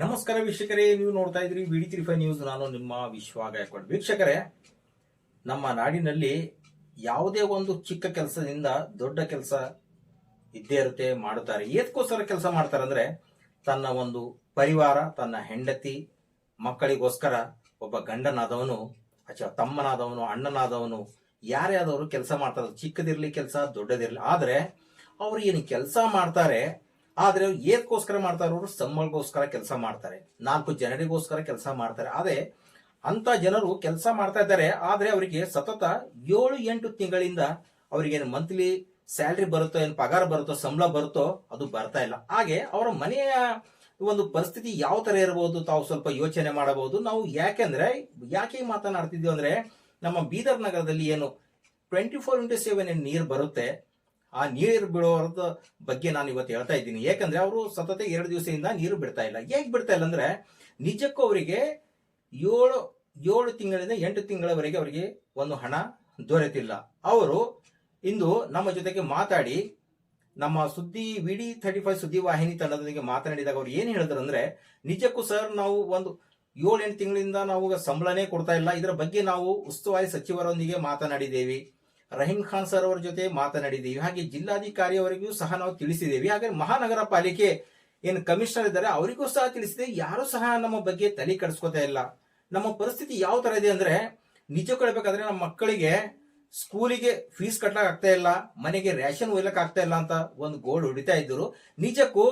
ನಮಸ್ಕಾರ ವೀಕ್ಷಕರೇ, ನೀವು ನೋಡ್ತಾ ಇದ್ರಿ ವಿಡಿ ತ್ರೀ ಫೈವ್ ನ್ಯೂಸ್ ನಾನು ನಿಮ್ಮ ವಿಶ್ವ ಗಾಯಕ್ವಾಡ್ ವೀಕ್ಷಕರೇ, ನಮ್ಮ ನಾಡಿನಲ್ಲಿ ಯಾವುದೇ ಒಂದು ಚಿಕ್ಕ ಕೆಲಸದಿಂದ ದೊಡ್ಡ ಕೆಲಸ ಇದ್ದೇ ಇರುತ್ತೆ, ಮಾಡುತ್ತಾರೆ. ಏದಕ್ಕೋಸ್ಕರ ಕೆಲಸ ಮಾಡ್ತಾರೆ ಅಂದ್ರೆ, ತನ್ನ ಒಂದು ಪರಿವಾರ, ತನ್ನ ಹೆಂಡತಿ, ಮಕ್ಕಳಿಗೋಸ್ಕರ ಒಬ್ಬ ಗಂಡನಾದವನು ಅಥವಾ ತಮ್ಮನಾದವನು, ಅಣ್ಣನಾದವನು, ಯಾರೇ ಕೆಲಸ ಮಾಡ್ತಾರೆ. ಚಿಕ್ಕದಿರ್ಲಿ ಕೆಲಸ, ದೊಡ್ಡದಿರ್ಲಿ. ಆದರೆ, ಅವ್ರು ಏನು ಕೆಲಸ ಮಾಡ್ತಾರೆ ಆದ್ರೆ ಏದಕ್ಕೋಸ್ಕರ ಮಾಡ್ತಾರೆ ಅವರು? ಸಂಬಳಗೋಸ್ಕರ ಕೆಲಸ ಮಾಡ್ತಾರೆ. ನಾಲ್ಕು ಜನರಿಗೋಸ್ಕರ ಕೆಲಸ ಮಾಡ್ತಾರೆ. ಅದೇ ಅಂತ ಜನರು ಕೆಲಸ ಮಾಡ್ತಾ ಇದ್ದಾರೆ. ಆದ್ರೆ ಅವರಿಗೆ ಸತತ ಏಳು, ಎಂಟು ತಿಂಗಳಿಂದ ಅವರಿಗೆ ಮಂತ್ಲಿ ಸ್ಯಾಲ್ರಿ ಬರುತ್ತೋ, ಏನು ಪಗಾರ ಬರುತ್ತೋ, ಸಂಬಳ ಬರುತ್ತೋ ಅದು ಬರ್ತಾ ಇಲ್ಲ. ಹಾಗೆ ಅವರ ಮನೆಯ ಒಂದು ಪರಿಸ್ಥಿತಿ ಯಾವ ತರ ಇರಬಹುದು ತಾವು ಸ್ವಲ್ಪ ಯೋಚನೆ ಮಾಡಬಹುದು. ನಾವು ಯಾಕೆಂದ್ರೆ, ಯಾಕೆ ಮಾತನಾಡ್ತಿದ್ವಿ ಅಂದ್ರೆ, ನಮ್ಮ ಬೀದರ್ ನಗರದಲ್ಲಿ ಏನು ಟ್ವೆಂಟಿ ಫೋರ್ ಇಂಟು ಸೆವೆನ್ ನೀರು ಬರುತ್ತೆ ಆ ನೀರು ಬಿಡೋರದ ಬಗ್ಗೆ ನಾನು ಇವತ್ತು ಹೇಳ್ತಾ ಇದ್ದೀನಿ. ಯಾಕಂದ್ರೆ ಅವರು ಸತತ ಎರಡು ದಿವಸದಿಂದ ನೀರು ಬಿಡ್ತಾ ಇಲ್ಲ. ಹೇಗೆ ಬಿಡ್ತಾ ಇಲ್ಲ ಅಂದ್ರೆ ನಿಜಕ್ಕೂ ಅವರಿಗೆ ಏಳು ಏಳು ತಿಂಗಳಿಂದ ಎಂಟು ತಿಂಗಳವರೆಗೆ ಅವರಿಗೆ ಒಂದು ಹಣ ದೊರೆತಿಲ್ಲ. ಅವರು ಇಂದು ನಮ್ಮ ಜೊತೆಗೆ ಮಾತಾಡಿ, ನಮ್ಮ ಸುದ್ದಿ, ವಿಡಿ ಥರ್ಟಿ ಫೈವ್ ಸುದ್ದಿ ವಾಹಿನಿ ತಂಡದೊಂದಿಗೆ ಮಾತನಾಡಿದಾಗ ಅವ್ರು ಏನು ಹೇಳಿದ್ರು ಅಂದ್ರೆ, ನಿಜಕ್ಕೂ ಸರ್ ನಾವು ಒಂದು ಏಳು ಎಂಟು ತಿಂಗಳಿಂದ ನಾವು ಸಂಬಳನೇ ಕೊಡ್ತಾ ಇಲ್ಲ. ಇದರ ಬಗ್ಗೆ ನಾವು ಉಸ್ತುವಾರಿ ಸಚಿವರೊಂದಿಗೆ ಮಾತನಾಡಿದ್ದೇವೆ. ರಹೀಂ ಖಾನ್ ಸರ್ ಅವರ ಜೊತೆ ಮಾತನಾಡಿದ್ದೀವಿ. ಹಾಗೆ ಜಿಲ್ಲಾಧಿಕಾರಿ ಅವರಿಗೂ ಸಹ ನಾವು ತಿಳಿಸಿದ್ದೇವೆ. ಹಾಗೆ ಮಹಾನಗರ ಪಾಲಿಕೆ ಏನು ಕಮಿಷನರ್ ಇದ್ದಾರೆ, ಅವರಿಗೂ ಸಹ ತಿಳಿಸಿದೆ. ಯಾರು ಸಹ ನಮ್ಮ ಬಗ್ಗೆ ತಲೆ ಕೆಡಿಸ್ಕೋತಾ ಇಲ್ಲ. ನಮ್ಮ ಪರಿಸ್ಥಿತಿ ಯಾವ ತರ ಇದೆ ಅಂದ್ರೆ, ನಿಜ ಕೇಳ್ಬೇಕಾದ್ರೆ ನಮ್ಮ ಮಕ್ಕಳಿಗೆ ಸ್ಕೂಲಿಗೆ ಫೀಸ್ ಕಟ್ಲಕ್ ಆಗ್ತಾ ಇಲ್ಲ, ಮನೆಗೆ ರೇಷನ್ ಒಯ್ಲಕ್ ಆಗ್ತಾ ಇಲ್ಲ ಅಂತ ಒಂದು ಗೋಡ್ ಹೊಡಿತಾ ಇದ್ರು ನಿಜಕ್ಕೂ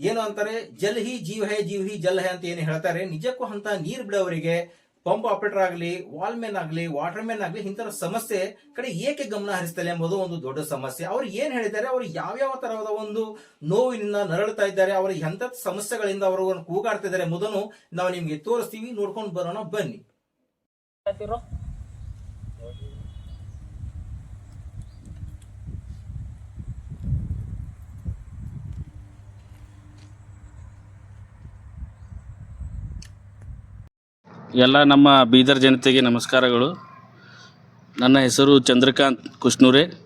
ಏನು ಅಂತಾರೆ, ಜಲ್ ಹಿ ಜೀವ ಹೇ ಜೀವ ಹಿ ಜಲ್ ಹೇ ಅಂತ ಏನು ಹೇಳ್ತಾರೆ, ನಿಜಕ್ಕೂ ಅಂತ ನೀರು ಬಿಡೋವರಿಗೆ ಪಂಪ್ ಆಪರೇಟರ್ ಆಗಲಿ ವಾಲ್ಮೆನ್ ಆಗಲಿ, ವಾಟರ್ ಮ್ಯಾನ್ ಆಗಲಿ ಇಂಥ ಸಮಸ್ಯೆ ಕಡೆ ಏಕೆ ಗಮನ ಹರಿಸ್ತಾರೆ ಎಂಬುದು ಒಂದು ದೊಡ್ಡ ಸಮಸ್ಯೆ. ಅವ್ರು ಏನ್ ಹೇಳಿದ್ದಾರೆ, ಅವರು ಯಾವ್ಯಾವ ತರಹದ ಒಂದು ನೋವಿನಿಂದ ನರಳುತ್ತಾ ಇದ್ದಾರೆ, ಅವರು ಎಂತ ಸಮಸ್ಯೆಗಳಿಂದ ಅವರು ಕೂಗಾಡ್ತಾ ಇದ್ದಾರೆ ಎಂಬುದನ್ನು ನಾವು ನಿಮ್ಗೆ ತೋರಿಸ್ತೀವಿ. ನೋಡ್ಕೊಂಡು ಬರೋಣ, ಬನ್ನಿ. ಎಲ್ಲ ನಮ್ಮ ಬೀದರ್ ಜನತೆಗೆ ನಮಸ್ಕಾರಗಳು. ನನ್ನ ಹೆಸರು ಚಂದ್ರಕಾಂತ್ ಕುಷ್ಣೂರೆ.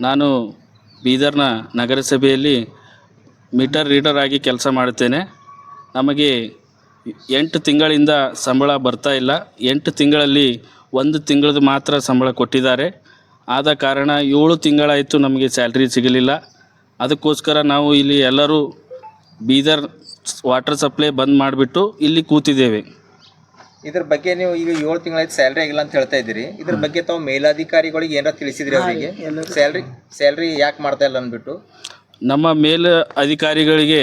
ನಾನು ಬೀದರ್ನ ನಗರಸಭೆಯಲ್ಲಿ ಮೀಟರ್ ರೀಡರ್ ಆಗಿ ಕೆಲಸ ಮಾಡುತ್ತೇನೆ. ನಮಗೆ ಎಂಟು ತಿಂಗಳಿಂದ ಸಂಬಳ ಬರ್ತಾ ಇಲ್ಲ. ಎಂಟು ತಿಂಗಳಲ್ಲಿ ಒಂದು ತಿಂಗಳದು ಮಾತ್ರ ಸಂಬಳ ಕೊಟ್ಟಿದ್ದಾರೆ. ಆದ ಕಾರಣ ಏಳು ತಿಂಗಳಾಯಿತು ನಮಗೆ ಸ್ಯಾಲ್ರಿ ಸಿಗಲಿಲ್ಲ. ಅದಕ್ಕೋಸ್ಕರ ನಾವು ಇಲ್ಲಿ ಎಲ್ಲರೂ ಬೀದರ್ ವಾಟರ್ ಸಪ್ಲೈ ಬಂದ್ ಮಾಡಿಬಿಟ್ಟು ಇಲ್ಲಿ ಕೂತಿದ್ದೇವೆ. ಇದ್ರ ಬಗ್ಗೆ ನೀವು ಈಗ ಏಳು ತಿಂಗಳಾಯ್ತು ಸ್ಯಾಲ್ರಿ ಆಗಿಲ್ಲ ಅಂತ ಹೇಳ್ತಾ ಇದ್ದೀರಿ. ಇದ್ರ ಬಗ್ಗೆ ತಾವು ಮೇಲಾಧಿಕಾರಿಗಳಿಗೆ ಏನಾರ ತಿಳಿಸಿದ್ರಿ ಅವರಿಗೆ? ಸ್ಯಾಲ್ರಿ ಸ್ಯಾಲ್ರಿ ಯಾಕೆ ಮಾಡ್ತಾ ಇಲ್ಲ ಅಂದ್ಬಿಟ್ಟು? ನಮ್ಮ ಮೇಲ್ ಅಧಿಕಾರಿಗಳಿಗೆ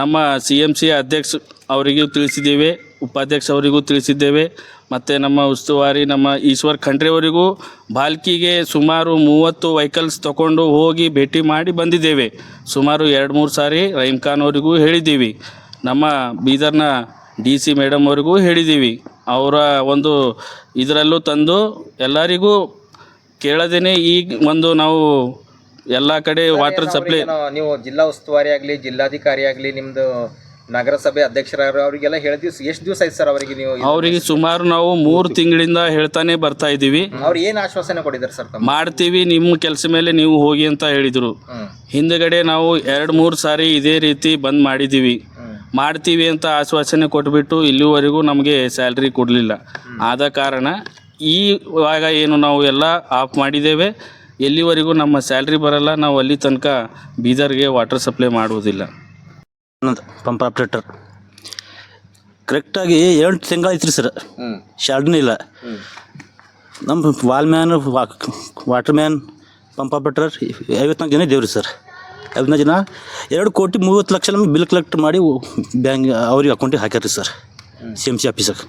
ನಮ್ಮ ಸಿ ಎಂ ಸಿ ಅಧ್ಯಕ್ಷ ಅವರಿಗೂ ತಿಳಿಸಿದ್ದೇವೆ ಉಪಾಧ್ಯಕ್ಷ ಅವರಿಗೂ ತಿಳಿಸಿದ್ದೇವೆ ಮತ್ತು ನಮ್ಮ ಉಸ್ತುವಾರಿ ನಮ್ಮ ಈಶ್ವರ್ ಖಂಡ್ರೆ ಅವರಿಗೂ ಬಾಲ್ಕಿಗೆ ಸುಮಾರು ಮೂವತ್ತು ವೆಹಿಕಲ್ಸ್ ತಗೊಂಡು ಹೋಗಿ ಭೇಟಿ ಮಾಡಿ ಬಂದಿದ್ದೇವೆ. ಸುಮಾರು ಎರಡು ಮೂರು ಸಾರಿ ರಹೀಮ್ ಖಾನ್ ಅವರಿಗೂ ಹೇಳಿದ್ದೀವಿ. ನಮ್ಮ ಬೀದರ್ನ ಡಿ ಸಿ ಮೇಡಮ್ ಅವ್ರಿಗೂ ಹೇಳಿದ್ದೀವಿ. ಅವರ ಒಂದು ಇದರಲ್ಲೂ ತಂದು ಎಲ್ಲರಿಗೂ ಕೇಳದೇನೆ ಈಗ ಒಂದು ನಾವು ಎಲ್ಲ ಕಡೆ ವಾಟರ್ ಸಪ್ಲೈ ನೀವು ಜಿಲ್ಲಾ ಉಸ್ತುವಾರಿ ಆಗಲಿ ಜಿಲ್ಲಾಧಿಕಾರಿ ಆಗಲಿ ನಿಮ್ಮದು ನಗರಸಭೆ ಅಧ್ಯಕ್ಷರಾದ್ರು ಅವರಿಗೆಲ್ಲ ಹೇಳಿದ್ವಿ ಎಷ್ಟು ದಿವಸ ಆಯ್ತು ಸರ್ ಅವರಿಗೆ ನೀವು ಅವರಿಗೆ ಸುಮಾರು ನಾವು ಮೂರು ತಿಂಗಳಿಂದ ಹೇಳ್ತಾನೆ ಬರ್ತಾ ಇದ್ದೀವಿ. ಅವ್ರು ಏನು ಆಶ್ವಾಸನೆ ಕೊಟ್ಟಿದ್ದಾರೆ ಸರ್ ಮಾಡ್ತೀವಿ ನಿಮ್ಮ ಕೆಲಸ ಮೇಲೆ ನೀವು ಹೋಗಿ ಅಂತ ಹೇಳಿದರು. ಹಿಂದಗಡೆ ನಾವು ಎರಡು ಮೂರು ಸಾರಿ ಇದೇ ರೀತಿ ಬಂದ್ ಮಾಡಿದ್ದೀವಿ. ಮಾಡ್ತೀವಿ ಅಂತ ಆಶ್ವಾಸನೆ ಕೊಟ್ಬಿಟ್ಟು ಇಲ್ಲಿವರೆಗೂ ನಮಗೆ ಸ್ಯಾಲ್ರಿ ಕೊಡಲಿಲ್ಲ. ಆದ ಕಾರಣ ಈವಾಗ ಏನು ನಾವು ಎಲ್ಲ ಆಫ್ ಮಾಡಿದ್ದೇವೆ. ಎಲ್ಲಿವರೆಗೂ ನಮ್ಮ ಸ್ಯಾಲ್ರಿ ಬರಲ್ಲ. ನಾವು ಅಲ್ಲಿ ತನಕ ಬೀದರ್ಗೆ ವಾಟರ್ ಸಪ್ಲೈ ಮಾಡುವುದಿಲ್ಲ. ಅನ್ನೋದು ಪಂಪ್ ಆಪ್ರೇಟರ್ ಕರೆಕ್ಟಾಗಿ ಎಂಟು ತಿಂಗಳಾಯ್ತು ರೀ ಸರ್ ಶಾರ್ಡ್ನೂ ಇಲ್ಲ. ನಮ್ಮ valve man water man pump operator ಐವತ್ನಾಲ್ಕು ಜನ ಇದ್ದೇವೆ ರೀ ಸರ್ ಐವತ್ನಾಲ್ಕು ಜನ, ಎರಡು ಕೋಟಿ ಮೂವತ್ತು ಲಕ್ಷ ನಮ್ಗೆ ಬಿಲ್ ಕಲೆಕ್ಟ್ ಮಾಡಿ ಬ್ಯಾಂಕ್, ಅವ್ರಿಗೆ ಅಕೌಂಟಿಗೆ ಹಾಕ್ಯಾರ ಸರ್ ಸಿ ಎಂ ಸಿ ಆಫೀಸಾಗ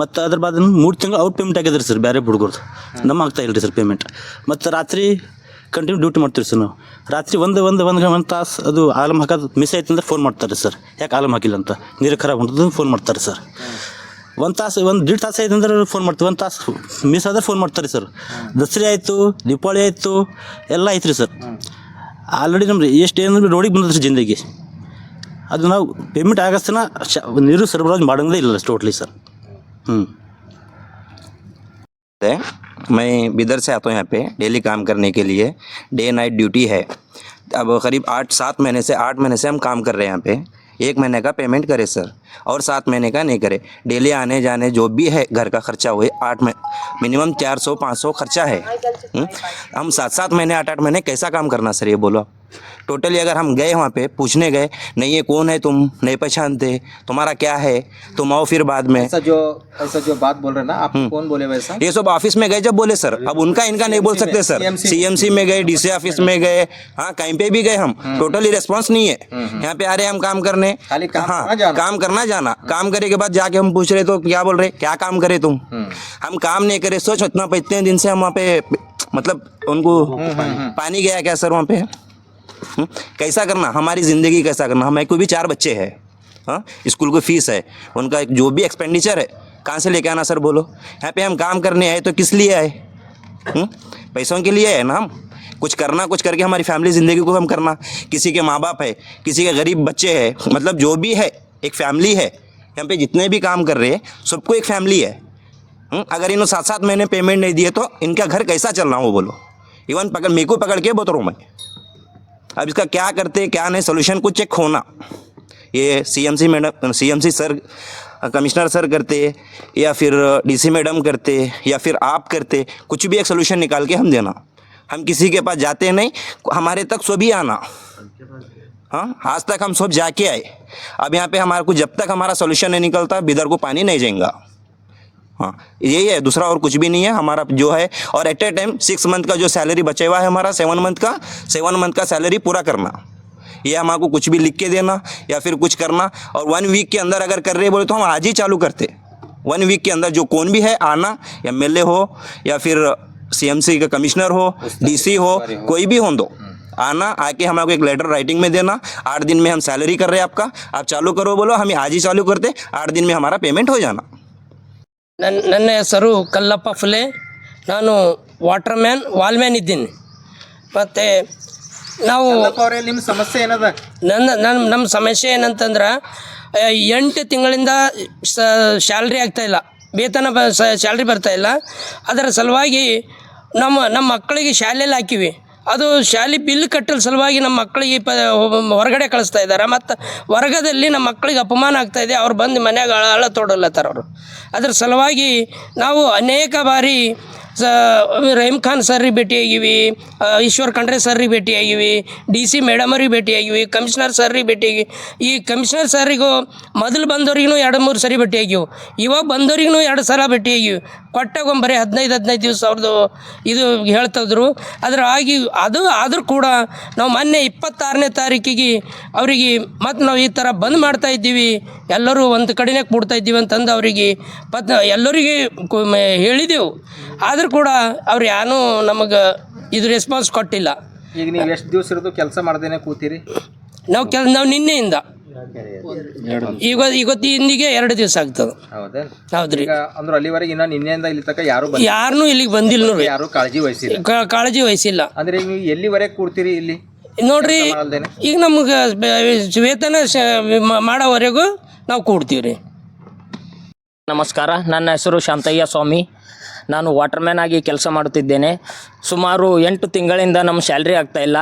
ಮತ್ತು ಅದ್ರ ಬಾದ್ ಮೂರು ತಿಂಗಳು ಔಟ್ ಪೇಮೆಂಟ್ ಆಗ್ಯದ ರೀ ಸರ್ ಬೇರೆ ಹುಡುಗರ್ದು. ನಮ್ಮ ಆಗ್ತಾ ಇಲ್ಲ ರೀ ಸರ್ ಪೇಮೆಂಟ್ ಮತ್ತು ರಾತ್ರಿ ಕಂಟಿನ್ಯೂ ಡ್ಯೂಟಿ ಮಾಡ್ತೀವಿ ಸರ್ ನಾವು. ರಾತ್ರಿ ಒಂದು ಒಂದು ಒಂದು ಒಂದು ತಾಸು ಅದು ಆಲಮ್ ಹಾಕೋದು ಮಿಸ್ ಆಯ್ತು ಅಂದ್ರೆ ಫೋನ್ ಮಾಡ್ತಾರೆ ಸರ್ ಯಾಕೆ ಆಲಮ್ ಹಾಕಿಲ್ಲ ಅಂತ? ನೀರು ಖರಾಬ್ ಉಂಟು ಫೋನ್ ಮಾಡ್ತಾರೆ ಸರ್ ಒಂದು ತಾಸು, ಒಂದು ದೀಡ್ ತಾಸು ಆಯ್ತು ಅಂದ್ರೆ ಫೋನ್ ಮಾಡ್ತೀವಿ. ಒಂದು ತಾಸು ಮಿಸ್ ಆದ್ರೆ ಫೋನ್ ಮಾಡ್ತಾರೆ ಸರ್ ದಸರಾ ಆಯಿತು, ದೀಪಾವಳಿ ಆಯಿತು, ಎಲ್ಲ ಐತ್ರಿ ಸರ್ ಆಲ್ರೆಡಿ ನಮ್ದು ಎಷ್ಟು ಏನು ರೋಡಿಗೆ ಬಂದದ ರೀ ಜಿಂದಗಿ ಅದು ನಾವು ಪೇಮೆಂಟ್ ಆಗಸ್ತನ ಶ ನೀರು ಸರಬರಾಜು ಮಾಡೋದೇ ಇಲ್ಲ ಟೋಟ್ಲಿ ಸರ್ ಹ್ಞೂ है मैं बिदर से आता हूँ यहाँ पे डेली काम करने के लिए डे नाइट ड्यूटी है अब करीब आठ सात महीने से आठ महीने से हम काम कर रहे हैं यहाँ पे एक महीने का पेमेंट करे सर और सात महीने का नहीं करे। डेली आने जाने जो भी है घर का खर्चा हुए आठ में मिनिमम चार सौ पाँच सौ खर्चा है। हम्म? हम सात सात महीने आठ आठ महीने कैसा काम करना सर ये बोलो टोटली अगर हम गए वहाँ पे पूछने गए नहीं ये कौन है तुम? नहीं पहचानते। तुम्हारा क्या है? तुम आओ फिर बाद में। ऐसा जो ऐसा जो बात बोल रहे ना आप कौन बोले वैसा? ये सब ऑफ़िस में गए जब बोले सर। अब उनका इनका नहीं बोल सकते सर। सीएमसी में। गए डीसी ऑफ़िस में गए। हाँ कहीं पे भी गए हम। टोटली रिस्पांस नहीं है। यहाँ पे आ रहे हम काम करने। खाली काम हाँ करना जाना। काम करना जाना। काम करे के बाद जाके हम पूछ रहे तो क्या बोल रहे? क्या काम करे तुम? हम काम नहीं करे सोच इतना इतने दिन से हम वहाँ पे मतलब उनको पानी गया क्या सर वहाँ पे? हम्म? कैसा करना? हमारी ज़िंदगी कैसा करना? हमारे को भी चार बच्चे हैं हाँ? स्कूल को फ़ीस है उनका जो भी एक्सपेंडिचर है कहाँ से लेके आना सर बोलो? यहाँ पे हम काम करने आए तो किस लिए आए? हम्म? पैसों के लिए है ना हम? कुछ करना कुछ करके हमारी फैमिली ज़िंदगी को हम करना। किसी के माँ बाप है किसी के गरीब बच्चे हैं मतलब जो भी है एक फैमिली है, यहाँ पे जितने भी काम कर रहे हैं, सबको एक फैमिली है। हम्म? अगर इन्होंने सात सात महीने पेमेंट नहीं दिए तो इनका घर कैसा चल रहा वो बोलो। इवन पकड़, मेरे को पकड़ के बता रहा हूँ मैं। अब इसका क्या करते, क्या नहीं सोल्यूशन कुछ चेक होना। ये CMC madam CMC sir commissioner sir करते, या फिर डीसी मैडम करते, या फिर आप करते, कुछ भी एक सोल्यूशन निकाल के हम देना। हम किसी के पास जाते नहीं, हमारे तक सभी आना। हाँ आज तक हम सब जाके आए। अब यहाँ पे हमारे को जब तक हमारा सोल्यूशन नहीं निकलता बिदर को पानी नहीं जाएगा हाँ यही है दूसरा और कुछ भी नहीं है। हमारा जो है और at a time six month का जो सैलरी बचे हुआ है हमारा सेवन मंथ का सेवन मंथ का सैलरी पूरा करना। ये हमारे को कुछ भी लिख के देना या फिर कुछ करना और वन वीक के अंदर अगर कर रहे बोले तो हम आज ही चालू करते। वन वीक के अंदर जो कौन भी है आना एम एल ए हो या फिर सीएमसी का कमिश्नर हो डीसी हो कोई भी हो दो। आना आके हमारे को एक लेटर राइटिंग में देना आठ दिन में हम सैलरी कर रहे हैं आपका आप चालू करो बोलो हम आज ही चालू करते आठ दिन में हमारा पेमेंट हो जाना ನನ್ನ ನನ್ನ ಹೆಸರು ಕಲ್ಲಪ್ಪ ಫುಲೆ ನಾನು ವಾಟರ್ ಮ್ಯಾನ್ ವಾಲ್ ಮ್ಯಾನ್ ಇದ್ದೀನಿ ಮತ್ತು ನಾವು ಅವರೇ ನಿಮ್ಮ ಸಮಸ್ಯೆ ಏನದ ನನ್ನ ನನ್ನ ನಮ್ಮ ಸಮಸ್ಯೆ ಏನಂತಂದ್ರೆ ಆ, ಎಂಟು ತಿಂಗಳಿಂದ ಸ ಸ್ಯಾಲ್ರಿ ಆಗ್ತಾಯಿಲ್ಲ ವೇತನ ಬ ಸ್ಯಾಲ್ರಿ ಬರ್ತಾಯಿಲ್ಲ ಅದರ ಸಲುವಾಗಿ ನಮ್ಮ ನಮ್ಮ ಮಕ್ಕಳಿಗೆ ಶಾಲೆಯಲ್ಲಿ ಹಾಕಿವಿ ಅದು ಶಾಲೆ ಬಿಲ್ ಕಟ್ಟಲು ಸಲುವಾಗಿ ನಮ್ಮ ಮಕ್ಕಳಿಗೆ ಪ, ಹೊರಗಡೆ ಕಳಿಸ್ತಾ ಇದ್ದಾರೆ. ಮತ್ತು ವರ್ಗದಲ್ಲಿ ನಮ್ಮ ಮಕ್ಕಳಿಗೆ ಅಪಮಾನ ಆಗ್ತಾ ಇದೆ. ಅವ್ರು ಬಂದು ಮನ್ಯಾಗ ಅಳ ತೋಡಲತ್ತಾರ ಅವರು. ಅದ್ರ ಸಲುವಾಗಿ ನಾವು ಅನೇಕ ಬಾರಿ ರಹೀಮ್ ಖಾನ್ ಸರ್ರಿಗೆ ಭೇಟಿಯಾಗಿವಿ ಈಶ್ವರ್ ಖಂಡ್ರೆ ಸರ್ರಿಗೆ ಭೇಟಿಯಾಗಿವಿ, ಡಿ ಸಿ ಮೇಡಮರಿಗೆ ಭೇಟಿಯಾಗಿವಿ, ಕಮಿಷನರ್ ಸರ್ರಿಗೆ ಭೇಟಿಯಾಗಿ, ಈ ಕಮಿಷನರ್ ಸರ್ರಿಗೂ ಮೊದಲು ಬಂದವ್ರಿಗೂ ಎರಡು ಮೂರು ಸರಿ ಭೇಟಿಯಾಗಿವು. ಇವಾಗ ಬಂದವ್ರಿಗೂ ಎರಡು ಸಲ ಭೇಟಿಯಾಗಿವಿ. ಕೊಟ್ಟಾಗ ಬರೀ ಹದಿನೈದು ಹದಿನೈದು ದಿವಸ ಅವ್ರದ್ದು ಇದು ಹೇಳ್ತಿದ್ರು. ಅದ್ರ ಆಗಿ, ಅದು ಆದರೂ ಕೂಡ ನಾವು ಮೊನ್ನೆ ಇಪ್ಪತ್ತಾರನೇ ತಾರೀಕಿಗೆ ಅವರಿಗೆ ಮತ್ತು ನಾವು ಈ ಥರ ಬಂದ್ ಮಾಡ್ತಾ ಇದ್ದೀವಿ, ಎಲ್ಲರೂ ಒಂದು ಕಡೆನೇ ಕೂಡ್ತಾ ಇದ್ದೀವಿ ಅಂತಂದು ಅವರಿಗೆ ಪತ್, ಎಲ್ಲರಿಗೆ ಹೇಳಿದೆವು. ಆದರೂ ಕೂಡ ಅವ್ರು ಯಾರೂ ನಮಗೆ ಇದು ರೆಸ್ಪಾನ್ಸ್ ಕೊಟ್ಟಿಲ್ಲ. ಈಗ ನೀವು ಎಷ್ಟು ದಿವಸ ಇರೋದು ಕೆಲಸ ಮಾಡ್ದೇನೆ ಕೂತೀರಿ? ನಾವು ಕೆಲ ನಾವು ನಿನ್ನೆಯಿಂದ. ಈಗ ಇವತ್ತು ಇಂದಿಗೆ ಎರಡು ದಿವಸ ಆಗ್ತದೆ. ಹೌದಾ? ಹೌದ್ರಿ. ಈಗ ಅಂದ್ರೆ ಅಲ್ಲಿವರೆಗೆ ಇನ್ನ ನಿನ್ನೆಯಿಂದ ಇಲ್ಲಿ ತನಕ ಯಾರು ಬಂದ ಯಾರನ್ನೂ ಇಲ್ಲಿಗೆ ಬಂದಿಲ್ಲ ನೋಡ್ರಿ. ಯಾರು ಕಾಳಜಿ ವಹಿಸಿಲ್ಲ. ಕಾ- ಕಾಳಜಿ ವಹಿಸಿಲ್ಲ. ಅಂದ್ರೆ ಈಗ ನೀವು ಎಲ್ಲಿವರೆಗೆ ಕೂಡ್ತೀರಿ ಇಲ್ಲಿ? ನೋಡ್ರಿ ಮಾಡಲ್ದೇನೆ ಈಗ ನಮ್ಗೆ ಬ- ವೇತನ ಶ- ಮ- ಮಾಡೋವರೆಗೂ ನಾವು ಕೂಡ್ತೀವಿ ರೀ ನಮಸ್ಕಾರ ನನ್ನ ಹೆಸರು ಶಾಂತಯ್ಯ ಸ್ವಾಮಿ. ನಾನು ವಾಟರ್ಮ್ಯಾನ್ ಆಗಿ ಕೆಲಸ ಮಾಡುತ್ತಿದ್ದೇನೆ. ಸುಮಾರು ಎಂಟು ತಿಂಗಳಿಂದ ನಮ್ಮ ಸ್ಯಾಲ್ರಿ ಆಗ್ತಾ ಇಲ್ಲ.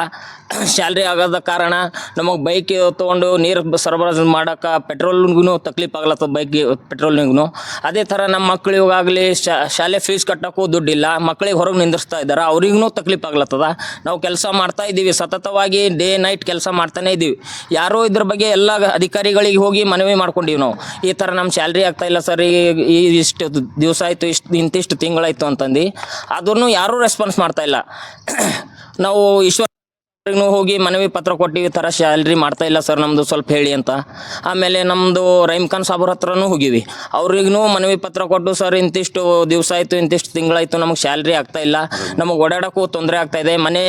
ಸ್ಯಾಲ್ರಿ ಆಗೋದ ಕಾರಣ ನಮಗೆ ಬೈಕ್ ತೊಗೊಂಡು ನೀರು ಸರಬರಾಜು ಮಾಡೋಕೆ ಪೆಟ್ರೋಲ್ಗೂ ತಕ್ಲೀಫ್ ಆಗ್ಲತ್ತದ ಬೈಕ್ ಪೆಟ್ರೋಲ್ನಿಗೂ ಅದೇ ಥರ ನಮ್ಮ ಮಕ್ಕಳಿಗಾಗಲಿ ಶಾಲೆ ಫೀಸ್ ಕಟ್ಟೋಕ್ಕೂ ದುಡ್ಡಿಲ್ಲ. ಮಕ್ಕಳಿಗೆ ಹೊರಗೆ ನಿಂದಿರ್ಸ್ತಾ ಇದ್ದಾರೆ ಅವ್ರಿಗೂ ತಕ್ಲೀಫ್ ಆಗ್ಲತ್ತದ. ನಾವು ಕೆಲಸ ಮಾಡ್ತಾ ಇದ್ದೀವಿ. ಸತತವಾಗಿ ಡೇ ನೈಟ್ ಕೆಲಸ ಮಾಡ್ತಾನೇ ಇದ್ದೀವಿ. ಯಾರೋ ಇದ್ರ ಬಗ್ಗೆ ಎಲ್ಲ ಅಧಿಕಾರಿಗಳಿಗೆ ಹೋಗಿ ಮನವಿ ಮಾಡ್ಕೊಂಡಿವಿ ನಾವು. ಈ ಥರ ನಮ್ಮ ಸ್ಯಾಲ್ರಿ ಆಗ್ತಾ ಇಲ್ಲ ಸರ್. ಈ ಇಷ್ಟು ದಿವಸ ಆಯಿತು, ಇಷ್ಟು, ಇಂತಿಷ್ಟು ತಿಂಗಳಾಯಿತು ಅಂತಂದು ಅದನ್ನು ಯಾರೂ ರೆಸ್ಪಾನ್ಸ್ ಮಾಡ್ತಾ ಇಲ್ಲ. ನಾವು ಈಶ್ವರ ಅವ್ರಿಗೂ ಹೋಗಿ ಮನವಿ ಪತ್ರ ಕೊಟ್ಟು ಈ ಥರ ಸ್ಯಾಲ್ರಿ ಮಾಡ್ತಾ ಇಲ್ಲ ಸರ್ ನಮ್ಮದು ಸ್ವಲ್ಪ ಹೇಳಿ ಅಂತ. ಆಮೇಲೆ ನಮ್ಮದು ರಹೀಮ್ ಖಾನ್ ಸಾಬ್ರ ಹತ್ರನೂ ಹೋಗಿವಿ ಅವ್ರಿಗೂ ಮನವಿ ಪತ್ರ ಕೊಟ್ಟು ಸರ್ ಇಂತಿಷ್ಟು ದಿವಸ ಆಯಿತು, ಇಂತಿಷ್ಟು ತಿಂಗಳಾಯಿತು, ನಮಗೆ ಸ್ಯಾಲ್ರಿ ಆಗ್ತಾ ಇಲ್ಲ. ನಮಗೆ ಓಡಾಡೋಕ್ಕೂ ತೊಂದರೆ ಆಗ್ತಾ ಇದೆ, ಮನೆ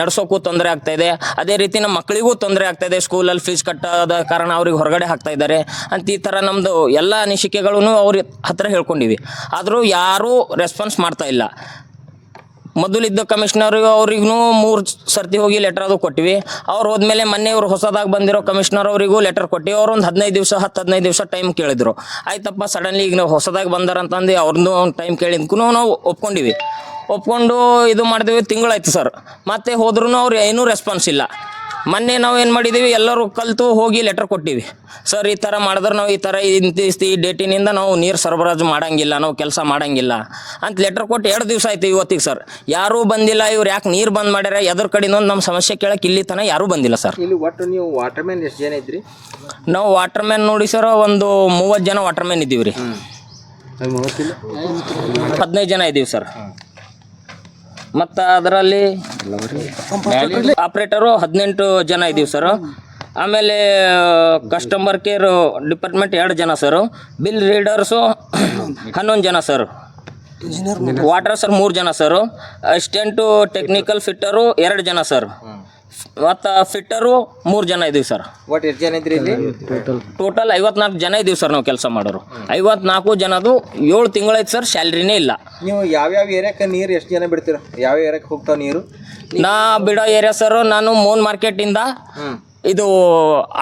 ನಡೆಸೋಕ್ಕೂ ತೊಂದರೆ ಆಗ್ತಾ ಇದೆ. ಅದೇ ರೀತಿ ನಮ್ಮ ಮಕ್ಕಳಿಗೂ ತೊಂದರೆ ಆಗ್ತಾ ಇದೆ ಸ್ಕೂಲಲ್ಲಿ ಫೀಸ್ ಕಟ್ಟೋದ ಕಾರಣ ಅವ್ರಿಗೆ ಹೊರಗಡೆ ಹಾಕ್ತಾ ಇದ್ದಾರೆ. ಅಂತ ಈ ಥರ ನಮ್ಮದು ಎಲ್ಲ ಅನಿಸಿಕೆಗಳನ್ನು ಅವ್ರ ಹತ್ರ ಹೇಳ್ಕೊಂಡಿವಿ ಆದರೂ ಯಾರೂ ರೆಸ್ಪಾನ್ಸ್ ಮಾಡ್ತಾ ಇಲ್ಲ. ಮೊದಲಿದ್ದ ಕಮಿಷನರ್ ಅವ್ರಿಗೂ ಮೂರು ಸರ್ತಿ ಹೋಗಿ ಲೆಟರ್ ಅದು ಕೊಟ್ಟಿವಿ ಅವ್ರು ಹೋದ್ಮೇಲೆ ಮೊನ್ನೆ ಇವ್ರು ಹೊಸದಾಗಿ ಬಂದಿರೋ ಕಮಿಷನರ್ ಅವರಿಗೂ ಲೆಟರ್ ಕೊಟ್ಟಿವಿ ಅವ್ರು ಒಂದು ಹದಿನೈದು ದಿವಸ, ಹತ್ತು ಹದಿನೈದು ದಿವಸ ಟೈಮ್ ಕೇಳಿದ್ರು. ಆಯ್ತಪ್ಪ ಸಡನ್ಲಿ ಈಗ ನಾವು ಹೊಸದಾಗಿ ಬಂದಾರಂತಂದು ಒಂದು ಟೈಮ್ ಕೇಳಿದ್ಕೂ ನಾವು ಒಪ್ಕೊಂಡಿವಿ. ಒಪ್ಕೊಂಡು ಇದು ಮಾಡಿದ್ವಿ ತಿಂಗಳಾಯ್ತು ಸರ್ ಮತ್ತೆ ಹೋದ್ರೂ ಅವ್ರು ಏನೂ ರೆಸ್ಪಾನ್ಸ್ ಇಲ್ಲ. ಮೊನ್ನೆ ನಾವು ಏನು ಮಾಡಿದ್ದೀವಿ ಎಲ್ಲರೂ ಕಲಿತು ಹೋಗಿ ಲೆಟರ್ ಕೊಟ್ಟಿವಿ. ಸರ್ ಈ ಥರ ಮಾಡಿದ್ರೆ ನಾವು ಈ ಥರ ಇಂತಿಸ್ತಿ ಈ ಡೇಟಿನಿಂದ ನಾವು ನೀರು ಸರಬರಾಜು ಮಾಡೋಂಗಿಲ್ಲ ನಾವು ಕೆಲಸ ಮಾಡೋಂಗಿಲ್ಲ ಅಂತ ಲೆಟರ್ ಕೊಟ್ಟು ಎರಡು ದಿವಸ ಆಯ್ತು ಇವತ್ತಿಗೆ ಸರ್ ಯಾರೂ ಬಂದಿಲ್ಲ ಇವ್ರು ಯಾಕೆ ನೀರು ಬಂದ್ ಮಾಡ್ಯಾರ ಎದ್ರ ಕಡೆಯಿಂದ ನಮ್ಮ ಸಮಸ್ಯೆ ಕೇಳಕ್ಕೆ ಇಲ್ಲಿ ತನಕ ಯಾರೂ ಬಂದಿಲ್ಲ ಸರ್ ಇಲ್ಲಿ ಒಟ್ಟು ನೀವು ವಾಟರ್ಮ್ಯಾನ್ ಎಷ್ಟು ಜನ ಇದ್ರಿ? ನಾವು ವಾಟರ್ಮ್ಯಾನ್ ನೋಡಿ ಸರ್ ಒಂದು ಮೂವತ್ತು ಜನ ವಾಟರ್ಮ್ಯಾನ್ ಇದ್ದೀವಿ ರೀ. ಹದಿನೈದು ಜನ ಇದ್ದೀವಿ ಸರ್ ಮತ್ತು ಅದರಲ್ಲಿ ಆಪ್ರೇಟರು ಹದಿನೆಂಟು ಜನ ಇದ್ದೀವಿ ಸರ್ ಆಮೇಲೆ ಕಸ್ಟಮರ್ ಕೇರ್ ಡಿಪಾರ್ಟ್ಮೆಂಟ್ ಎರಡು ಜನ ಸರ್ ಬಿಲ್ ರೀಡರ್ಸು ಹನ್ನೊಂದು ಜನ ಸರ್ ವಾಟರ್ ಸರ್ ಮೂರು ಜನ ಸರ್ ಅಸಿಸ್ಟೆಂಟು ಟೆಕ್ನಿಕಲ್ ಫಿಟ್ಟರು ಎರಡು ಜನ ಸರ್ ಮತ್ತು ಫಿಟ್ಟರು ಮೂರು ಜನ ಇದ್ದೀವಿ ಸರ್ ಒಟ್ಟು ಎಷ್ಟು ಜನ ಇದ್ರಿ ಇಲ್ಲಿ? ಟೋಟಲ್ ಐವತ್ನಾಲ್ಕು ಜನ ಇದ್ದೀವಿ ಸರ್ ನಾವು ಕೆಲಸ ಮಾಡೋರು. ಐವತ್ನಾಲ್ಕು ಜನದು ಏಳು ತಿಂಗಳೈತೆ ಸರ್ ಸ್ಯಾಲ್ರಿನೇ ಇಲ್ಲ. ನೀವು ಯಾವ್ಯಾವ ಏರಿಯಾಕ್ಕೆ ನೀರು ಎಷ್ಟು ಜನ ಬಿಡ್ತೀರ? ಯಾವ ಏರಿಯಾಕ್ಕೆ ಹೋಗ್ತಾವ ನೀರು? ನಾ ಬಿಡೋ ಏರಿಯಾ ಸರ್ ನಾನು ಮೋನ್ ಮಾರ್ಕೆಟಿಂದ ಇದು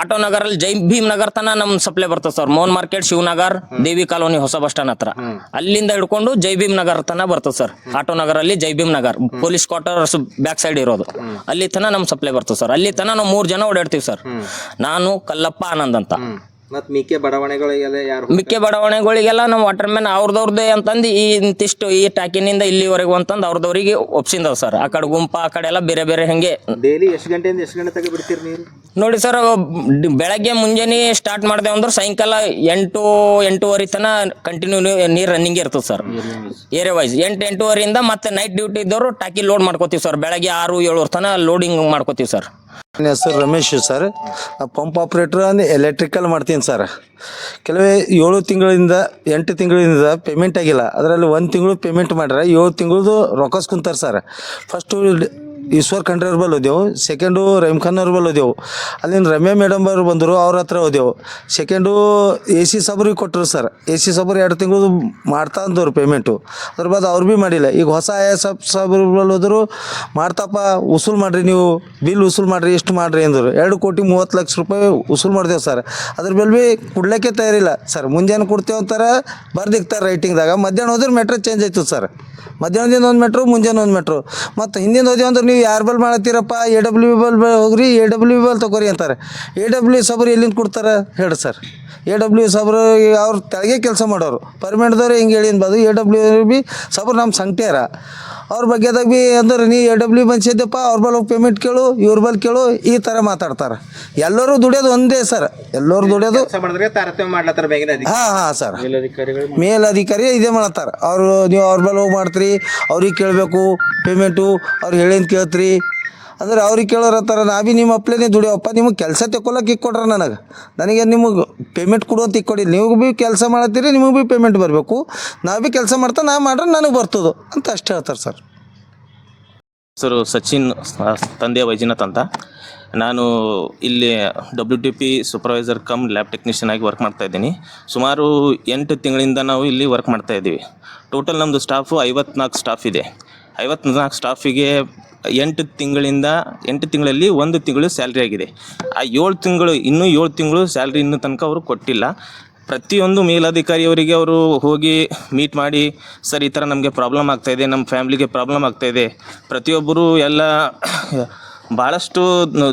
ಆಟೋ ನಗರಲ್ಲಿ ಜೈ ಭೀಮ್ ನಗರ್ ತನ ನಮ್ ಸಪ್ಲೈ ಬರ್ತದೆ sir. Mohan market Shivnagar Devi colony ಹೊಸ ಬಸ್ ಸ್ಟಾಂಡ್ ಹತ್ರ. ಅಲ್ಲಿಂದ ಹಿಡ್ಕೊಂಡು ಜೈ ಭೀಮ್ ನಗರ್ ತನ ಬರ್ತದೆ sir. Auto ನಗರಲ್ಲಿ Jai Bhim Nagar police quarters back side ಇರೋದು. ಅಲ್ಲಿ ತನ ನಮ್ ಸಪ್ಲೈ ಬರ್ತದೆ ಸರ್. ಅಲ್ಲಿ ತನ ನಾವು ಮೂರ್ ಜನ ಓಡಾಡ್ತೀವಿ ಸರ್. ನಾನು ಕಲ್ಲಪ್ಪ ಆನಂದ್ ಅಂತ. ಮತ್ತು ಮಿಕ್ಕೆ ಬಡಾವಣೆಗಳಿಗೆಲ್ಲ ಯಾರು ಮಿಕ್ಕೆ ಬಡಾವಣೆಗಳಿಗೆಲ್ಲ ನಮ್ಮ ವಾಟರ್ ಮ್ಯಾನ್ ಅವ್ರದವ್ರದ್ದು ಅಂತಂದು ಈ ಇಂತಿಷ್ಟು ಈ ಟ್ಯಾಕಿನಿಂದ ಇಲ್ಲಿವರೆಗೂ ಅಂತಂದು ಅವ್ರದವ್ರಿಗೆ ಒಪ್ಸಿಂದ ಸರ್. ಆ ಕಡೆ ಗುಂಪ ಆ ಕಡೆ ಎಲ್ಲ ಬೇರೆ ಬೇರೆ ಹಂಗೆ. ಡೈಲಿ ಎಷ್ಟು ಗಂಟೆಯಿಂದ ಎಷ್ಟು ಗಂಟೆ ತಗ ಬಿಡ್ತೀರಿ ನೀರು ನೋಡಿ ಸರ್ ಬೆಳಗ್ಗೆ ಮುಂಜಾನೆ ಸ್ಟಾರ್ಟ್ ಮಾಡಿದೆ ಅಂದ್ರೆ ಸಾಯಂಕಾಲ ಎಂಟು ಎಂಟೂವರೆ ತನ ಕಂಟಿನ್ಯೂ ನೀರು ರನ್ನಿಂಗ್ ಇರ್ತದೆ ಸರ್. ಏರಿಯಾ ವೈಸ್ ಎಂಟು ಎಂಟೂವರೆಯಿಂದ ಮತ್ತೆ ನೈಟ್ ಡ್ಯೂಟಿ ಇದ್ದವರು ಟಾಕಿ ಲೋಡ್ ಮಾಡ್ಕೋತೀವಿ ಸರ್. ಬೆಳಗ್ಗೆ ಆರು ಏಳುವರೆ ತನ ಲೋಡಿಂಗ್ ಮಾಡ್ಕೋತೀವಿ ಸರ್. ನನ್ನ ಹೆಸರು ರಮೇಶ್ ಸರ್. ಪಂಪ್ ಆಪ್ರೇಟ್ರ್ ಅಂದರೆ ಎಲೆಕ್ಟ್ರಿಕಲ್ ಮಾಡ್ತೀನಿ ಸರ್. ಕೆಲವೇ ಏಳು ತಿಂಗಳಿಂದ ಎಂಟು ತಿಂಗಳಿಂದ ಪೇಮೆಂಟ್ ಆಗಿಲ್ಲ. ಅದರಲ್ಲಿ ಒಂದು ತಿಂಗಳು ಪೇಮೆಂಟ್ ಮಾಡ್ಯಾರ ಏಳು ತಿಂಗಳದು ರೊಕ್ಕಸ್ಕೊಂತಾರೆ ಸರ್. ಫಸ್ಟು ಈಶ್ವರ್ ಖಂಡ್ರೆ ಅವ್ರ ಬಲ್ ಹೋದೆವು ಸೆಕೆಂಡು ರಹೀಮ್ ಖಾನ್ ಅವ್ರ ಬಲ್ ಹೋದೆವು. ಅಲ್ಲಿನ ರಮ್ಯಾ ಮೇಡಮ್ ಅವ್ರು ಬಂದರು, ಅವ್ರ ಹತ್ರ ಹೋದೆವು. ಸೆಕೆಂಡು ಎ ಸಿ ಸಬ್ರಿಗೆ ಕೊಟ್ಟರು ಸರ್ ಎ ಸಿ ಸಬ್ರು ಎರಡು ತಿಂಗಳು ಮಾಡ್ತಾ ಅಂದವ್ರು ಪೇಮೆಂಟು ಅದ್ರ ಬಾದ್ ಅವ್ರು ಭೀ ಮಾಡಿಲ್ಲ. ಈಗ ಹೊಸ ಎಸ್ ಎಫ್ ಸಾಬ್ರ ಬಲ್ ಹೋದರು, ಮಾಡ್ತಪ್ಪ, ವಸೂಲ್ ಮಾಡಿರಿ ನೀವು. ಬಿಲ್ ವಸೂಲ್ ಮಾಡಿರಿ ಎಷ್ಟು ಮಾಡಿರಿ ಅಂದರು. ಎರಡು ಕೋಟಿ ಮೂವತ್ತು ಲಕ್ಷ ರೂಪಾಯಿ ವಸೂಲ್ ಮಾಡಿದೆವು ಸರ್ ಅದ್ರ ಮೇಲೆ ಭೀ ಕೊಡ್ಲಿಕ್ಕೆ ತಯಾರಿಲ್ಲ. ಸರ್ ಮುಂಜಾನೆ ಕೊಡ್ತೇವೆ ಅಂತಾರೆ, ಬರ್ದಿಕ್ತಾರೆ ರೈಟಿಂಗ್ದಾಗ ಮಧ್ಯಾಹ್ನ ಹೋದ್ರೆ ಮೆಟ್ರೋ ಚೇಂಜ್ ಆಯ್ತು ಸರ್ ಮಧ್ಯಾಹ್ನದಿಂದ ಒಂದು ಮೆಟ್ರೋ ಮುಂಜಾನೆ ಒಂದು ಮೆಟ್ರೋ ಮತ್ತು ಹಿಂದಿನ ಓದಿ ಅಂದ್ರೆ ನೀವು ಯಾರು ಬಲ್ ಮಾಡತ್ತೀರಪ್ಪ ಎ ಡಬ್ಲ್ಯೂ ಬಲ್ ಬ- ಹೋಗ್ರಿ ಎ ಡಬ್ಲ್ಯೂ ಬಲ್ ತಗೋರಿ ಅಂತಾರೆ. ಎ ಡಬ್ಲ್ಯೂ ಸಬ್ರು ಎಲ್ಲಿಂದ ಕೊಡ್ತಾರೆ? ಹೇಳಿ ಸರ್. ಎ ಡಬ್ಲ್ಯೂ ಸಬ್ರು ಅವ್ರು ತೆಳಗೆ ಕೆಲಸ ಮಾಡೋರು. ಪರ್ಮನೆಂಟ್ದವ್ರು ಹಿಂಗೆ ಹೇಳಿ ಅನ್ಬೋದು ಎ ಡಬ್ಲ್ಯೂ ಬಿ ಸಬ್ರು ನಮ್ಮ ಸಂಖ್ಯಾರ ಅವ್ರ ಬಗ್ಗೆದಾಗ ಭೀ ಅಂದ್ರೆ ನೀ ಎ ಡಬ್ಲ್ಯೂ ಬಂದಿದ್ದಪ್ಪ ಅವ್ರ ಬಲ್ ಹೋಗಿ ಪೇಮೆಂಟ್ ಕೇಳು ಇವ್ರ ಬಲ್ ಕೇಳು ಈ ಥರ ಮಾತಾಡ್ತಾರೆ. ಎಲ್ಲರೂ ದುಡಿಯೋದು ಒಂದೇ ಸರ್. ಎಲ್ಲರೂ ದುಡಿಯೋದು ಹಾಂ ಹಾಂ ಸರ್. ಮೇಲಧಿಕಾರಿ ಇದೇ ಮಾಡ್ತಾರೆ ಅವರು ನೀವು ಅವ್ರ ಬಲ್ ಹೋಗಿ ಮಾಡ್ತೀರಿ ಅವ್ರಿಗೆ ಕೇಳಬೇಕು ಪೇಮೆಂಟು ಅವ್ರು ಹೇಳಿಂದ ಕೇಳ್ತೀರಿ ಅಂದ್ರೆ ಅವ್ರಿಗೆ ಕೇಳೋರತ್ತಾರ ನಾ ಭೀ ನಿಮ್ಮ ಅಪ್ಲೇನೆ ದುಡಿಯೋಪ್ಪ, ನಿಮಗೆ ಕೆಲಸ ತೆಕ್ಕೊಳಕ್ಕೆ ಕೊಡ್ರ ನನಗೆ. ನನಗೆ ನಿಮಗೆ ಪೇಮೆಂಟ್ ಕೊಡುವಂತ ಇಕ್ಕೊಡಿ ನೀವು ಭೀ ಕೆಲಸ ಮಾಡತ್ತೀರಿ, ನಿಮಗೆ ಭೀ ಪೇಮೆಂಟ್ ಬರಬೇಕು. ನಾ ಭೀ ಕೆಲಸ ಮಾಡ್ತಾ, ನಾ ಮಾಡ್ರೆ ನನಗೆ ಬರ್ತದೆ. ಅಂತ ಅಷ್ಟು ಹೇಳ್ತಾರೆ ಸರ್. ಸರ್ ಸಚಿನ್ ತಂದೆ ವೈಜನಾಥ್ ಅಂತ. ನಾನು ಇಲ್ಲಿ W T P supervisor cum lab technician ಆಗಿ ವರ್ಕ್ ಮಾಡ್ತಾ ಇದ್ದೀನಿ. ಸುಮಾರು ಎಂಟು ತಿಂಗಳಿಂದ ನಾವು ಇಲ್ಲಿ ವರ್ಕ್ ಮಾಡ್ತಾ ಇದ್ದೀವಿ. ಟೋಟಲ್ ನಮ್ಮದು ಸ್ಟಾಫು ಐವತ್ನಾಲ್ಕು ಸ್ಟಾಫ್ ಇದೆ. ಐವತ್ನಾಲ್ಕು ಸ್ಟಾಫಿಗೆ ಎಂಟು ತಿಂಗಳಿಂದ, ಎಂಟು ತಿಂಗಳಲ್ಲಿ ಒಂದು ತಿಂಗಳು ಸ್ಯಾಲ್ರಿ ಆಗಿದೆ. ಆ ಏಳು ತಿಂಗಳು, ಇನ್ನೂ ಏಳು ತಿಂಗಳು ಸ್ಯಾಲ್ರಿ ಇನ್ನೂ ತನಕ ಅವರು ಕೊಟ್ಟಿಲ್ಲ. ಪ್ರತಿಯೊಂದು ಮೇಲಧಿಕಾರಿಯವರಿಗೆ ಅವರು ಹೋಗಿ ಮೀಟ್ ಮಾಡಿ, ಸರ್, ಈ ಥರ ನಮಗೆ ಪ್ರಾಬ್ಲಮ್ ಆಗ್ತಾಯಿದೆ ನಮ್ಮ ಫ್ಯಾಮ್ಲಿಗೆ ಪ್ರಾಬ್ಲಮ್ ಆಗ್ತಾಯಿದೆ ಪ್ರತಿಯೊಬ್ಬರು ಎಲ್ಲ ಭಾಳಷ್ಟು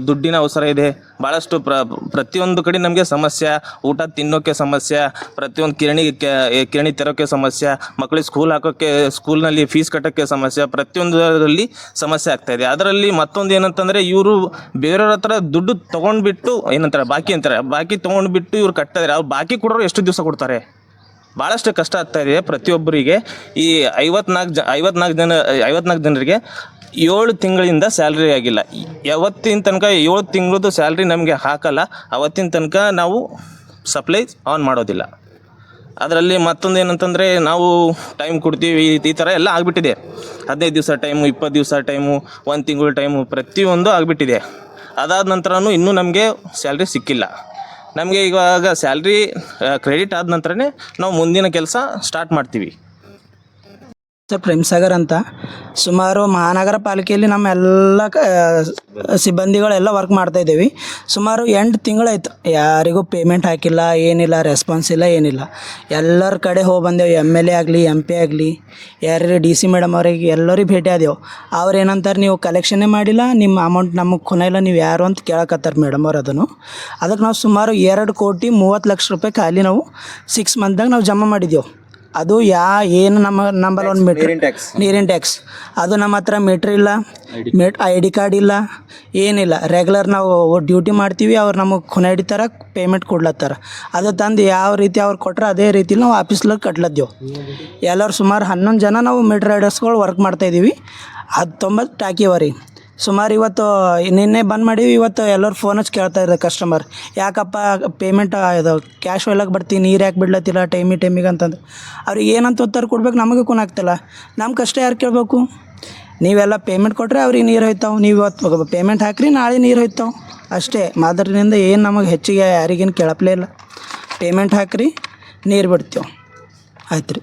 ದುಡ್ಡಿನ ಅವಸರ ಇದೆ. ಭಾಳಷ್ಟು ಪ್ರ, ಪ್ರತಿಯೊಂದು ಕಡೆ ನಮಗೆ ಸಮಸ್ಯೆ, ಊಟ ತಿನ್ನೋಕ್ಕೆ ಸಮಸ್ಯೆ, ಪ್ರತಿಯೊಂದು ಕಿರಣಿಗೆ ಕಿರಣಿ ತರೋಕ್ಕೆ ಸಮಸ್ಯೆ ಮಕ್ಕಳಿಗೆ ಸ್ಕೂಲ್ ಹಾಕೋಕ್ಕೆ ಸ್ಕೂಲ್ನಲ್ಲಿ ಫೀಸ್ ಕಟ್ಟೋಕ್ಕೆ ಸಮಸ್ಯೆ, ಪ್ರತಿಯೊಂದರಲ್ಲಿ ಸಮಸ್ಯೆ ಆಗ್ತಾಯಿದೆ ಅದರಲ್ಲಿ ಮತ್ತೊಂದು ಏನಂತಂದರೆ ಇವರು ಬೇರೆಯವ್ರ ಹತ್ರ ದುಡ್ಡು ತೊಗೊಂಡ್ಬಿಟ್ಟು, ಏನಂತಾರೆ, ಬಾಕಿ ಅಂತಾರೆ. ಬಾಕಿ ತೊಗೊಂಡ್ಬಿಟ್ಟು ಇವ್ರು ಕಟ್ಟಿದ್ರೆ ಅವ್ರು ಬಾಕಿ ಕೊಡೋರು ಎಷ್ಟು ದಿವಸ ಕೊಡ್ತಾರೆ? ಭಾಳಷ್ಟು ಕಷ್ಟ ಆಗ್ತಾ ಇದೆ ಪ್ರತಿಯೊಬ್ಬರಿಗೆ. ಈ ಐವತ್ನಾಲ್ಕು ಜ, ಐವತ್ನಾಲ್ಕು ಜನ, ಐವತ್ನಾಲ್ಕು ಜನರಿಗೆ ಏಳು ತಿಂಗಳಿಂದ ಸ್ಯಾಲ್ರಿ ಆಗಿಲ್ಲ. ಯಾವತ್ತಿನ ತನಕ ಏಳು ತಿಂಗಳದ್ದು ಸ್ಯಾಲ್ರಿ ನಮಗೆ ಹಾಕಲ್ಲ, ಅವತ್ತಿನ ತನಕ ನಾವು ಸಪ್ಲೈ ಆನ್ ಮಾಡೋದಿಲ್ಲ. ಅದರಲ್ಲಿ ಮತ್ತೊಂದು ಏನಂತಂದರೆ ನಾವು ಟೈಮ್ ಕೊಡ್ತೀವಿ, ಈ- ಥರ ಎಲ್ಲ ಆಗಿಬಿಟ್ಟಿದೆ. ಹದಿನೈದು ದಿವಸ ಟೈಮು ಇಪ್ಪತ್ತು ದಿವಸ ಟೈಮು ಒಂದು ತಿಂಗಳು ಟೈಮು ಪ್ರತಿಯೊಂದು ಆಗಿಬಿಟ್ಟಿದೆ. ಅದಾದ ನಂತರನೂ ಇನ್ನೂ ನಮಗೆ ಸ್ಯಾಲ್ರಿ ಸಿಕ್ಕಿಲ್ಲ. ನಮಗೆ ಇವಾಗ ಸ್ಯಾಲ್ರಿ ಕ್ರೆಡಿಟ್ ಆದ ನಂತರನೇ ನಾವು ಮುಂದಿನ ಕೆಲಸ ಸ್ಟಾರ್ಟ್ ಮಾಡ್ತೀವಿ. ಸರ್ ಪ್ರೇಮ್ಸಾಗರ್ ಅಂತ. ಸುಮಾರು ಮಹಾನಗರ ಪಾಲಿಕೆಯಲ್ಲಿ ನಮ್ಮ ಎಲ್ಲ ಕ, ಸಿಬ್ಬಂದಿಗಳೆಲ್ಲ ವರ್ಕ್ ಮಾಡ್ತಾ ಇದ್ದೀವಿ. ಸುಮಾರು ಎಂಟು ತಿಂಗಳಾಯ್ತು. ಯಾರಿಗೂ ಪೇಮೆಂಟ್ ಹಾಕಿಲ್ಲ, ಏನಿಲ್ಲ ರೆಸ್ಪಾನ್ಸ್ ಇಲ್ಲ, ಏನಿಲ್ಲ. ಎಲ್ಲರ ಕಡೆ ಹೋಗಿ ಬಂದೆವು. ಎಂ ಎಲ್ ಎ ಆಗಲಿ ಎಂ ಪಿ ಆಗಲಿ, ಯಾರ್ಯಾರು ಡಿ ಸಿ ಮೇಡಮ್ ಅವ್ರಿಗೆ ಎಲ್ಲರಿಗೆ ಭೇಟಿ ಆದೆವು. ಅವ್ರು ಏನಂತಾರೆ, ನೀವು ಕಲೆಕ್ಷನ್ನೇ ಮಾಡಿಲ್ಲ, ನಿಮ್ಮ ಅಮೌಂಟ್ ನಮಗೆ ಖುನ ಇಲ್ಲ, ನೀವು ಯಾರು? ಅಂತ ಕೇಳಕತ್ತಾರೆ ಮೇಡಮ್ ಅವ್ರು ಅದನ್ನು. ಅದಕ್ಕೆ ನಾವು ಸುಮಾರು ಎರಡು ಕೋಟಿ ಮೂವತ್ತು ಲಕ್ಷ ರೂಪಾಯಿ ಖಾಲಿ ನಾವು ಸಿಕ್ಸ್ ಮಂತ್ದಾಗ ನಾವು ಜಮಾ ಮಾಡಿದ್ದೆವು ಅದು ಯಾ ಏನು ನಮ್ಮ ನಂಬರ್ ಒನ್ ಮೀಟ್ರ್ ನೀರಿನ ಟ್ಯಾಕ್ಸ್ ಅದು ನಮ್ಮ ಹತ್ರ ಮೀಟ್ರ್ ಇಲ್ಲ. ಮೀಟ್ ಐ ಡಿ ಕಾರ್ಡ್ ಇಲ್ಲ. ಏನಿಲ್ಲ. ರೆಗ್ಯುಲರ್ ನಾವು ಡ್ಯೂಟಿ ಮಾಡ್ತೀವಿ ಅವ್ರು ನಮಗೆ ಖುನ ಹಿಡಿತಾರ ಪೇಮೆಂಟ್ ಕೊಡ್ಲತ್ತಾರ. ಅದು ತಂದು ಯಾವ ರೀತಿ ಅವ್ರು ಕೊಟ್ಟರೆ ಅದೇ ರೀತಿ ನಾವು ಆಫೀಸ್ಲಾಗ ಕಟ್ಲದ್ದೇವು ಎಲ್ಲರೂ ಸುಮಾರು ಹನ್ನೊಂದು ಜನ ನಾವು ಮೀಟ್ರ್ ರೈಡರ್ಸ್ಗಳು ವರ್ಕ್ ಮಾಡ್ತಾಯಿದ್ದೀವಿ ಹತ್ತೊಂಬತ್ತು ಟ್ಯಾಕಿವರಿ ರೀ ಸುಮಾರು ಇವತ್ತು, ನಿನ್ನೆ ಬಂದ್ ಮಾಡೀವಿ ಇವತ್ತು ಎಲ್ಲರೂ ಫೋನ್ ಹಚ್ಚಿ ಕೇಳ್ತಾ ಇದ್ದಾರೆ ಕಸ್ಟಮರ್ ಯಾಕಪ್ಪ ಪೇಮೆಂಟ್ ಇದು ಕ್ಯಾಶ್ ಒಯ್ಲಕ್ಕೆ ಬರ್ತೀನಿ ನೀರು ಯಾಕೆ ಬಿಡ್ಲತ್ತಿಲ್ಲ ಟೈಮಿ ಟೈಮಿಗೆ ಅಂತಂದು. ಅವ್ರಿಗೆ ಏನಂತ ಉತ್ತರ ಕೊಡ್ಬೇಕು, ನಮಗೆ ಕುನಾಗ್ತಿಲ್ಲ ನಮ್ಮ ಕಷ್ಟ ಯಾರು ಕೇಳಬೇಕು? ನೀವೆಲ್ಲ ಪೇಮೆಂಟ್ ಕೊಟ್ಟರೆ ಅವ್ರಿಗೆ ನೀರು ಹೋಯ್ತಾವೆ. ನೀವು ಇವತ್ತು ಪೇಮೆಂಟ್ ಹಾಕ್ರಿ, ನಾಳೆ ನೀರು ಹೋಯ್ತಾವೆ. ಅಷ್ಟೇ ಮಾದರಿನಿಂದ ಏನು ನಮಗೆ ಹೆಚ್ಚಿಗೆ ಯಾರಿಗೇನು ಕೇಳಪ್ಲೇ ಇಲ್ಲ. ಪೇಮೆಂಟ್ ಹಾಕ್ರಿ, ನೀರು ಬಿಡ್ತೇವೆ. ಆಯ್ತು ರೀ